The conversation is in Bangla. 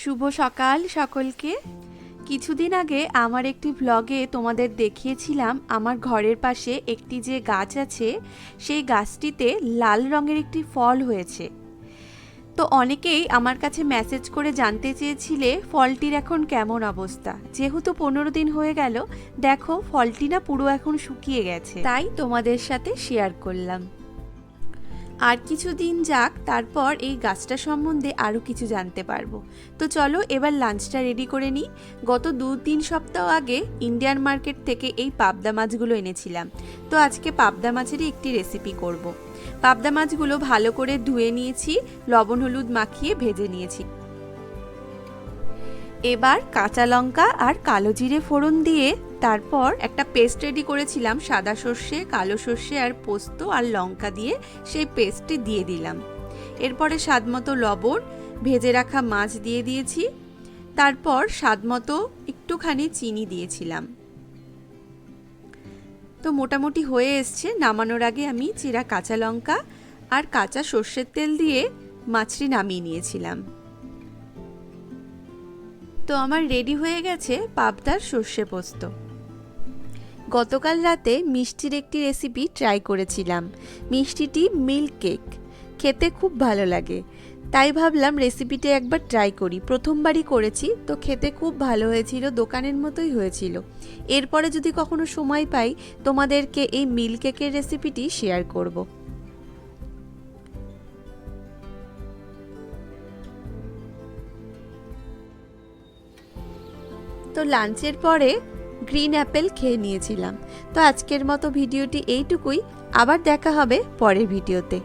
শুভ সকাল সকলকে। কিছুদিন আগে আমার একটি ব্লগে তোমাদের দেখিয়েছিলাম আমার ঘরের পাশে একটি যে গাছ আছে, সেই গাছটিতে লাল রঙের একটি ফল হয়েছে। তো অনেকেই আমার কাছে মেসেজ করে জানতে চেয়েছিলে, ফলটির এখন কেমন অবস্থা? যেহেতু পনেরো দিন হয়ে গেল, দেখো ফলটি না পুরো এখন শুকিয়ে গেছে। তাই তোমাদের সাথে শেয়ার করলাম। আর কিছুদিন যাক, তারপর এই গাছটা সম্বন্ধে আরও কিছু জানতে পারব। তো চলো এবার লাঞ্চটা রেডি করে নিই। গত দু তিন সপ্তাহ আগে ইন্ডিয়ান মার্কেট থেকে এই পাবদা মাছগুলো এনেছিলাম। তো আজকে পাবদা মাছেরই একটি রেসিপি করব। পাবদা মাছগুলো ভালো করে ধুয়ে নিয়েছি, লবণ, হলুদ মাখিয়ে ভেজে নিয়েছি। এবার কাঁচা লঙ্কা আর কালো জিরে ফোড়ন দিয়ে তারপর একটা পেস্ট রেডি করেছিলাম, সাদা সর্ষে, কালো সর্ষে আর পোস্ত আর লঙ্কা দিয়ে সেই পেস্টটি দিয়ে দিলাম। এরপরে স্বাদমতো লবণ, ভেজে রাখা মাছ দিয়ে দিয়েছি। তারপর স্বাদমতো একটুখানি চিনি দিয়েছিলাম। তো মোটামুটি হয়ে এসছে, নামানোর আগে আমি চিরা কাঁচা লঙ্কা আর কাঁচা সর্ষের তেল দিয়ে মাছটি নামিয়ে নিয়েছিলাম। তো আমার রেডি হয়ে গেছে পাবদার সর্ষে পোস্ত। গতকাল রাতে মিষ্টির একটি রেসিপি ট্রাই করেছিলাম। মিষ্টিটি মিল্ক কেক খেতে খুব ভালো লাগে। তাই ভাবলাম রেসিপিটা একবার ট্রাই করি। প্রথমবারই করেছি, তো খেতে খুব ভালো হয়েছিল, দোকানের মতোই হয়েছিল। এরপরে যদি কখনো সময় পাই, তোমাদেরকে এই মিল্ক কেকের রেসিপিটি শেয়ার করব। তো লাঞ্চের পরে গ্রিন অ্যাপেল খেয়ে নিয়েছিলাম। তো আজকের মতো ভিডিওটি এইটুকুই। আবার দেখা হবে পরের ভিডিওতে।